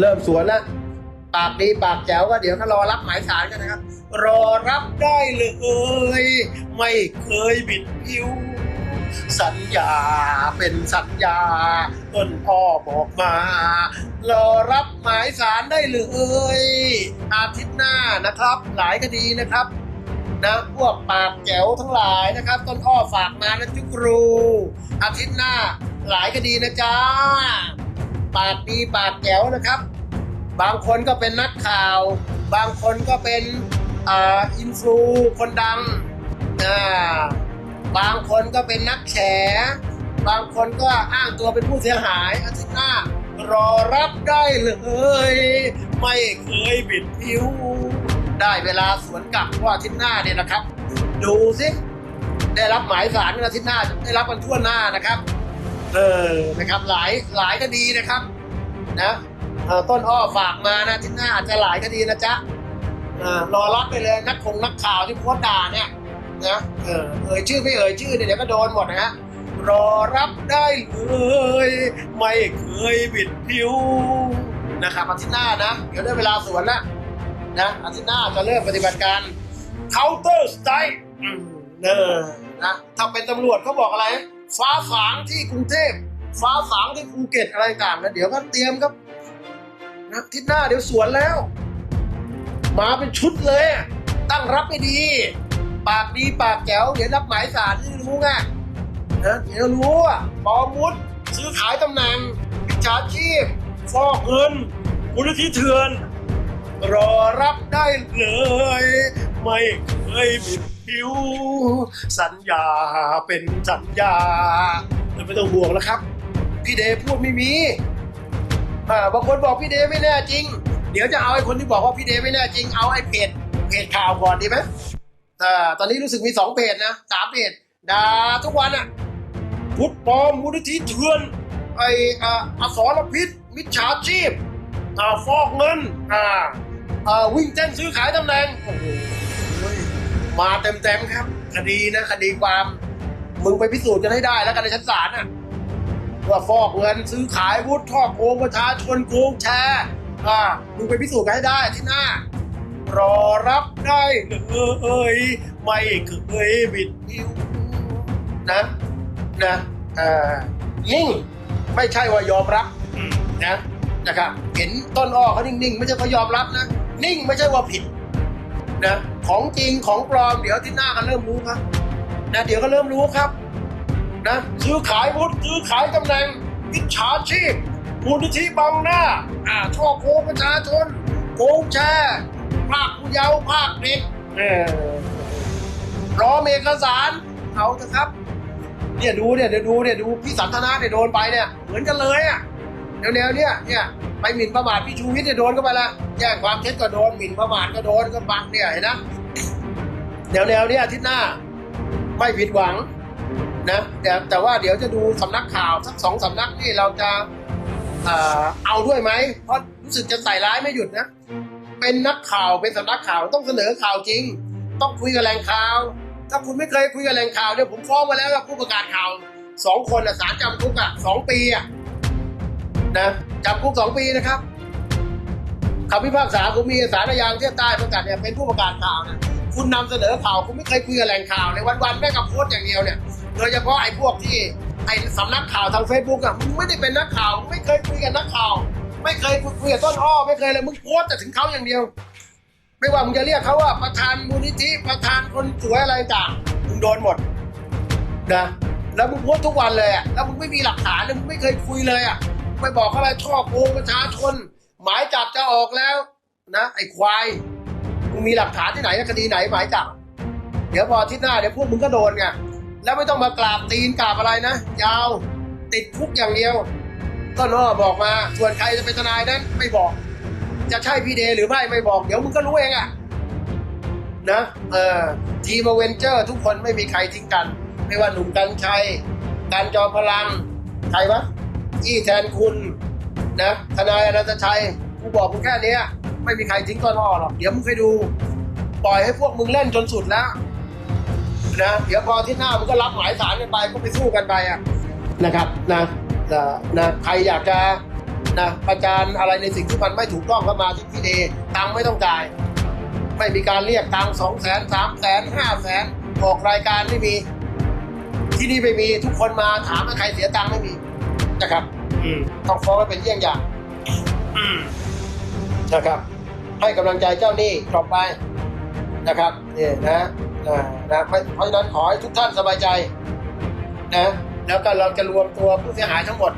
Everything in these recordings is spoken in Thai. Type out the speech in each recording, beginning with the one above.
เริ่มสวนแล้วปากดีปากแจ๋วก็เดี๋ยวก็รอรับหมายสารกันนะครับ รอรับได้เลย ไม่เคยบิดผิว สัญญาเป็นสัญญา ต้นพ่อบอกมา รอรับหมายสารได้เลย อาทิตย์หน้านะครับ หลายคดีนะครับนะพวกปากแจ๋วทั้งหลายนะครับ ต้นอ้อฝากมานะจุกรู อาทิตย์หน้าหลายคดีนะจ๊ะ ปากดีปากแจ๋วนะครับ บางคนก็เป็นนักข่าว บางคนก็เป็นอินฟลูคนดังบางคนก็เป็นนักแฉ บางคนก็อ้างตัวเป็นผู้เสียหายอาทิตย์หน้ารอรับได้เลย ไม่เคยบิดผิว ได้เวลาสวนกลับว่าอาทิตย์หน้าเนี่ยนะครับ ดูสิได้รับหมายสารอาทิตย์หน้าได้รับกันทั่วหน้านะครับ เออนะครับหลายหลายคดีนะครับนะต้นอ้อฝากมานะทิตย์หน้าอาจจะหลายคดีนะจ๊ะรอรับไปเลยนักคงนักข่าวที่โพสต์ด่าเนี่ยนะเออเอ่ยชื่อไม่เอ่ยชื่อเนี่ยเดี๋ยวก็โดนหมดนะฮะรอรับได้เลยไม่เคยบิดผิวนะครับอาทิตย์หน้านะเดี๋ยวได้เวลาสวนแล้วนะอาทิตย์หน้าจะเริ่มปฏิบัติการ counter strike อืมเออนะถ้าเป็นตำรวจเขาบอกอะไร ฟ้าฝางที่กรุงเทพ ฟ้าฝางที่ภูเก็ตอะไรต่างนะเดี๋ยวก็เตรียมครับนะทิศหน้าเดี๋ยวสวนแล้ว มาเป็นชุดเลย ตั้งรับไม่ดี ปากดีปากแจ๋วเดี๋ยวรับหมายสารที่รู้ไงนะเดี๋ยวรู้อะปอมุดซื้อขายตำแหน่งมิจาชีพฟอกเงินมูลนิธิเถื่อน รอรับได้เลย ไม่เคยบิด ผิว สัญญาเป็นสัญญาแล้วไม่ต้องห่วงแล้วครับ พี่เดพูดไม่มีอ่าบางคนบอกพี่เดไม่แน่จริง เดี๋ยวจะเอาไอ้คนที่บอกว่าพี่เดไม่แน่จริงเอาไอ้เพจเพจข่าวก่อนดีไหมอ่าตอนนี้รู้สึกมีสองเพจนะสามเพจด่าทุกวันอะพุทธปลอมมูลนิธิเถื่อนไอ้อ่าอสรพิษมิจฉาชีพอ่าฟอกเงินอ่าอ่าวิ่งเต้นซื้อขายตำแหน่งโอ้โห มาเต็มๆครับ คดีนะคดีความ มึงไปพิสูจน์กันให้ได้แล้วกันในชั้นศาลน่ะว่าฟอกเงินซื้อขายวุฒิทอกโกงประชาชนโกงแชร์อ่ามึงไปพิสูจน์กันให้ได้ที่หน้า รอรับได้เลยไม่เคยบิดผิวนะนะเอ่อนิ่งไม่ใช่ว่ายอมรับอืมนะนะครับเห็นต้นอ้อเขานิ่งๆ ไม่ใช่เขายอมรับนะ นิ่งไม่ใช่ว่าผิด นะของจริงของปลอมเดี๋ยวที่หน้ากันเริ่มรู้ครับนะเดี๋ยวก็เริ่มรู้ครับนะซื้อขายวุฒิซื้อขายตำแหน่งมิจฉาชีพมูลนิธิบังหน้าอ่าช่อโกงประชาชนโกงแชร์ภาคผู้เยาว์ภาคเด็กเออรอเอกสารเอาเถอะครับ เนี่ยดูเนี่ยเดี๋ยวดูเนี่ยดูพี่สันทนาเนี่ยโดนไปเนี่ยเหมือนกันเลยอะ แนวๆเนี่ยเนี่ยไปหมิ่นประมาทพี่ชูวิทย์เนี่ยโดนก็ไปละแจ้งความเท็จก็โดนหมิ่นประมาทก็โดนก็บังเนี่ยเห็นนะแนวๆเนี่ยอาทิตย์หน้าไม่ผิดหวังนะแต่แต่ว่าเดี๋ยวจะดูสำนักข่าวสักสองสำนักนี่เราจะเอาด้วยไหมเพราะรู้สึกจะใส่ร้ายไม่หยุดนะ เป็นนักข่าวเป็นสำนักข่าวต้องเสนอข่าวจริง ต้องคุยกับแหล่งข่าว ถ้าคุณไม่เคยคุยกับแหล่งข่าวเนี่ยผมฟ้องมาแล้วว่าผู้ประกาศข่าวสองคนอะสารจำคุกอะสองปีอะ นะจำคุกสองปีนะครับคำพิพากษาผมมีสารยางเทียบใต้ประกาศเนี่ยเป็นผู้ประกาศข่าวนะคุณนำเสนอข่าวคุณไม่เคยคุยกับแหล่งข่าวในวันๆแม่งกับโพสต์อย่างเดียวเนี่ยโดยเฉพาะไอ้พวกที่ไอ้สำนักข่าวทางเฟซบุ๊กอะมึงไม่ได้เป็นนักข่าวมึงไม่เคยคุยกับนักข่าว ไม่เคยคุยกับต้นอ้อไม่เคยเลยมึงโพสต์แต่ถึงเขาอย่างเดียว ไม่ว่ามึงจะเรียกเขาว่าประธานมูลนิธิประธานคนสวยอะไรต่างมึงโดนหมดนะแล้วมึงโพสต์ทุกวันเลยอะแล้วมึงไม่มีหลักฐานเลยมึงไม่เคยคุยเลยอะ ไม่บอกอะไรช่อโกงประชาชน หมายจับจะออกแล้วนะ ไอ้ควายมึงมีหลักฐานที่ไหนคดีไหนหมายจับ เดี๋ยวพออาทิตย์หน้าเดี๋ยวพวกมึงก็โดนไงแล้วไม่ต้องมากราบตีนกราบอะไรนะ ยาวติดคุกอย่างเดียว ก็นอบอกมา ส่วนใครจะเป็นทนายนั้นไม่บอก จะใช่พี่เดหรือไม่ไม่บอก เดี๋ยวมึงก็รู้เองอะนะเออทีมเวนเจอร์ทุกคนไม่มีใครทิ้งกัน ไม่ว่าหนุ่มกัญชัยการจอมพลัง ใครวะ อี้แทนคุณนะทนายอนันตชัยกูบอกมึงแค่นี้ไม่มีใครทิ้งต้นอ้อหรอกเดี๋ยวมึงไปดู ปล่อยให้พวกมึงเล่นจนสุดแล้วนะเดี๋ยวพอที่หน้ามึงก็รับหมายสารกันไปก็ไปสู้กันไปอะนะครับนะนะนะใครอยากจะนะประจานอะไรในสิ่งที่มันไม่ถูกต้องเข้ามาที่พี่เดตังไม่ต้องจ่าย ไม่มีการเรียกตังสองแสนสามแสนห้าแสนออกรายการไม่มี ที่นี่ไม่มีทุกคนมาถามว่าใครเสียตังค์ไม่มี นะครับอืมต้องฟ้องให้เป็นเยี่ยงอย่างอืมนะครับ ให้กำลังใจเจ้าหนี้กลับไปนะครับนี่นะอ่านะเพราะเพราะฉะนั้นขอให้ทุกท่านสบายใจนะแล้วก็เราจะรวมตัวผู้เสียหายทั้งหมด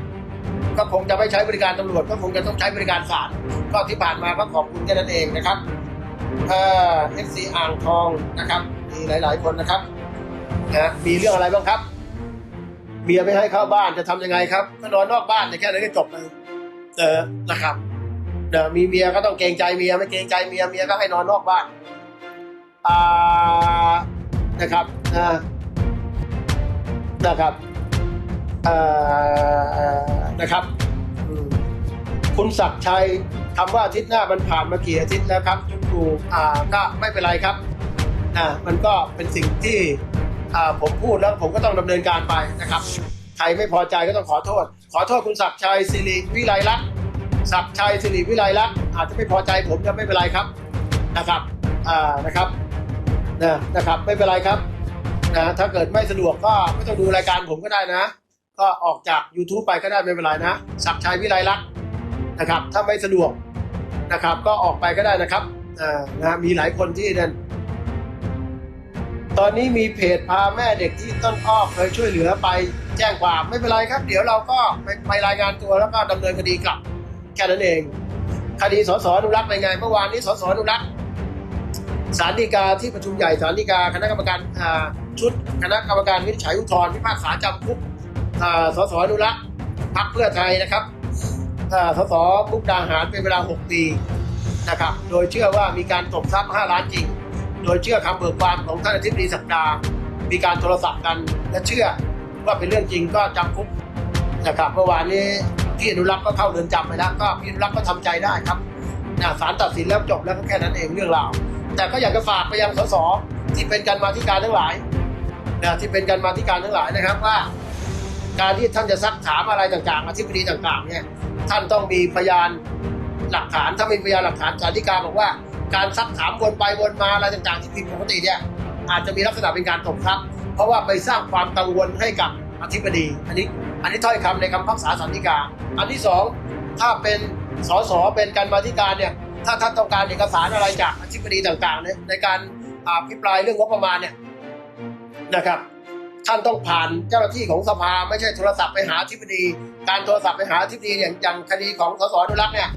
ก็คงจะไม่ใช้บริการตำรวจก็คงจะต้องใช้บริการศาลก็ที่ผ่านมาก็ขอบคุณแค่นั้นเองนะครับเอ่อฟซีอ่างทองนะครับมีหลาย ๆ คนนะครับนะมีเรื่องอะไรบ้างครับ เมียไม่ให้เข้าบ้านจะทำยังไงครับ ก็นอนนอกบ้านแต่แค่นั้นก็จบเลยเออนะครับเดี๋ยวมีเมียก็ต้องเกรงใจเมียไม่เกรงใจเมียเมียก็ให้นอนนอกบ้านอ่านะครับนะครับอนะครับ คุณศักดิ์ชัยคำว่าอาทิตย์หน้ามันผ่านมากี่อาทิตย์แล้วครับจุกรูอ่าก็ไม่เป็นไรครับนะมันก็เป็นสิ่งที่ ผมพูดแล้วผมก็ต้องดำเนินการไปนะครับใครไม่พอใจก็ต้องขอโทษ ขอโทษคุณศักดิ์ชัยสิริวิไลลักษณ์ศักดิ์ชัยสิริวิไลลักษณ์อาจจะไม่พอใจผมจะไม่เป็นไรครับนะครับนะครับนะนะครับไม่เป็นไรครับนะถ้าเกิดไม่สะดวกก็ไม่ต้องดูรายการผมก็ได้นะ ก็ออกจาก YouTube ไปก็ได้ไม่เป็นไรนะศักดิ์ชัยวิไลลักษณ์นะครับ ถ้าไม่สะดวกนะครับ ก็ออกไปก็ได้นะครับนะมีหลายคนที่นั่น ตอนนี้มีเพจพาแม่เด็กที่ต้นอ้อเคยช่วยเหลือไปแจ้งความไม่เป็นไรครับ เดี๋ยวเราก็ไปไปรายงานตัวแล้วก็ดำเนินคดีกลับแค่นั้นเอง คดีสสอนุรักษ์เป็นไงเมื่อวานนี้สสอนุรักษ์ศาลฎีกาที่ประชุมใหญ่ศาลฎีกาคณะกรรมการชุดคณะกรรมการวินิจฉัยอุทธรณ์พิพากษาจำคุกอ่าสสอนุรักษ์พรรคเพื่อไทยนะครับอ่าสสมุกดาหารเป็นเวลา 6 ปีนะครับ โดยเชื่อว่ามีการตบทรัพย์ 5 ล้านจริง โดยเชื่อคำเบิกความของท่านอธิบดีศักดามีการโทรศัพท์กันและเชื่อว่าเป็นเรื่องจริงก็จำคุกนะครับเมื่อวานนี้พี่อนุรักษ์ก็เข้าเรือนจำไปแล้วก็พี่อนุรักษ์ก็ทำใจได้ครับนะศาลตัดสินแล้วจบแล้วก็แค่นั้นเองเรื่องราว แต่ก็อยากจะฝากไปยังสสที่เป็นการมาธิการทั้งหลายนะที่เป็นการมาธิการทั้งหลายนะครับว่า การที่ท่านจะซักถามอะไรต่างๆอธิบดีต่างๆเนี่ยท่านต้องมีพยานหลักฐานถ้าไม่มีพยานหลักฐานศาลฎีกาบอกว่า การซักถามวนไปวนมาอะไรต่างๆที่ผิดปกติเนี่ยอาจจะมีลักษณะเป็นการตบทรัพย์เพราะว่าไปสร้างความกังวลให้กับอธิบดี อันนี้อันนี้ถ้อยคำในคำพิพักษาสันติกา อันที่สองถ้าเป็นสสเป็นการมาธิการเนี่ยถ้าท่านต้องการเอกสารอะไรจากอธิบดีต่างๆเนี่ยในการอภิปรายเรื่องงบประมาณเนี่ยนะครับท่านต้องผ่านเจ้าหน้าที่ของสภาไม่ใช่โทรศัพท์ไปหาอธิบดี การโทรศัพท์ไปหาอธิบดีอย่างคดีของสสอนุรักษ์เนี่ย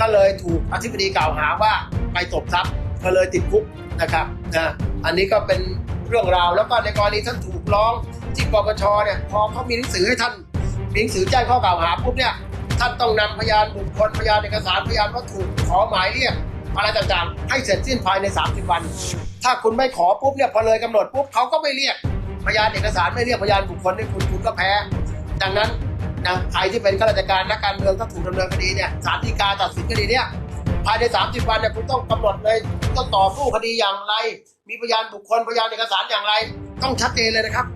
ก็เลยถูกอธิบดีกล่าวหาว่า ไปตบทรัพย์ก็เลยติดคุกนะครับนะอันนี้ก็เป็นเรื่องราวแล้วก็ในกรณีท่านถูกร้องที่ปปชเนี่ยพอเขามีหนังสือให้ท่านมีหนังสือแจ้งข้อกล่าวหาปุ๊บเนี่ยท่านต้องนำพยานบุคคลพยานเอกสารพยานวัตถุขอหมายเรียกอะไรต่างๆ ให้เสร็จสิ้นภายใน 30 วัน ถ้าคุณไม่ขอปุ๊บเนี่ยพอเลยกำหนดปุ๊บเขาก็ไม่เรียกพยานเอกสารไม่เรียกพยานบุคคลให้คุณคุณก็แพ้ ดังนั้นนะใครที่เป็นข้าราชการนักการเมืองถ้าถูกดำเนินคดีเนี่ยศาลฎีกาตัดสินคดีเนี่ย ภายใน 30 วันเนี่ยคุณต้องกำหนดเลยต้องต่อสู้คดีอย่างไร มีพยานบุคคลพยานเอกสารอย่างไร ต้องชัดเจนเลยนะครับ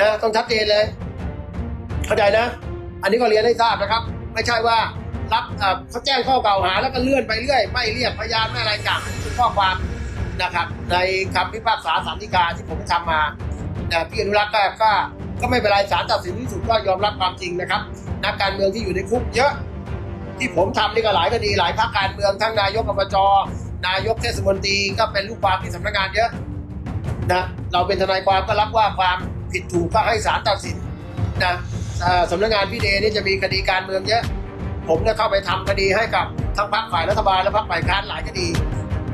นะต้องชัดเจนเลย เข้าใจนะ อันนี้ก็เรียนให้ทราบนะครับ ไม่ใช่ว่ารับเขาแจ้งข้อกล่าวหาแล้วก็เลื่อนไปเรื่อย ไม่เรียกพยานไม่อะไรต่างอันนี้คือข้อความนะครับ ในคำพิพากษาสารฎีกาที่ผมทำมานะพี่อนุรักษ์ก็ก็ก็ไม่เป็นไรศาลตัดสินที่สุดก็ยอมรับความจริงนะครับ นักการเมืองที่อยู่ในคุกเยอะ ที่ผมทำนี่ก็หลายคดีหลายภาคการเมืองทั้งนายกอบจนายกเทศมนตรีก็เป็นลูกความที่สำนักงานเยอะนะเราเป็นทนายความก็รับว่าความผิดถูกก็ให้ศาลตัดสินนะสำนักงานพี่เดนี่จะมีคดีการเมืองเยอะ ผมเนี่ยเข้าไปทำคดีให้กับทั้งพรรคฝ่ายรัฐบาลและพรรคฝ่ายค้านหลายคดี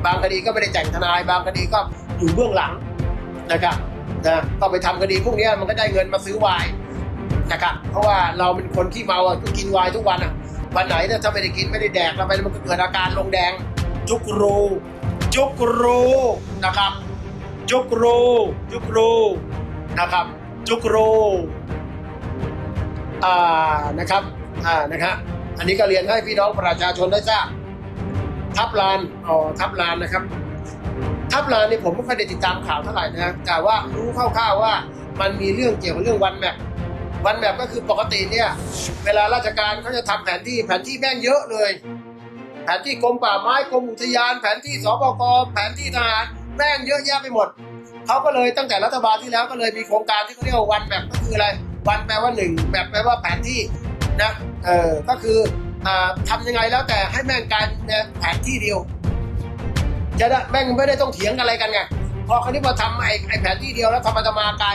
บางคดีก็ไม่ได้แต่งทนาย บางคดีก็อยู่เบื้องหลังนะครับนะก็ไปทำคดีพวกนี้มันก็ได้เงินมาซื้อวน์นะครับเพราะว่าเราเป็นคนขี้เมาก็กินวน์ทุกวันอะ วันไหนถ้าไม่ได้กินไม่ได้แดกแล้วไปมันก็เกิดอาการลงแดง จุกรู จุกรูนะครับ จุกรู จุกรูนะครับ จุกรูอ่านะครับอ่านะครับอันนี้ก็เรียนให้พี่น้องประชาชนได้ทราบทับลานอ๋อทับลานนะครับ ทับลานนี่ผมไม่ค่อยได้ติดตามข่าวเท่าไหร่นะแต่ว่ารู้คร่าวๆว่ามันมีเรื่องเกี่ยวกับเรื่องวันแมป วันแบบก็คือปกติเนี่ย เวลาราชการเขาจะทำแผนที่แผนที่แม่งเยอะเลย แผนที่กรมป่าไม้กรมอุทยาน แผนที่สปกแผนที่ทหารแม่งเยอะแยะไปหมดเขาก็เลยตั้งแต่รัฐบาลที่แล้วก็เลยมีโครงการที่เขาเรียกว่าวันแบบก็คืออะไรวันแปลว่าหนึ่งแบบแปลว่าแผนที่นะเออก็คืออ่าทำยังไงแล้วแต่ให้แม่งการเนี่ยแผนที่เดียวจะได้แม่งไม่ได้ต้องเถียงอะไรกันไงพอเขาที่มาทำไอ้ไอ้แผนที่เดียวแล้วธรรมะธรรมากาย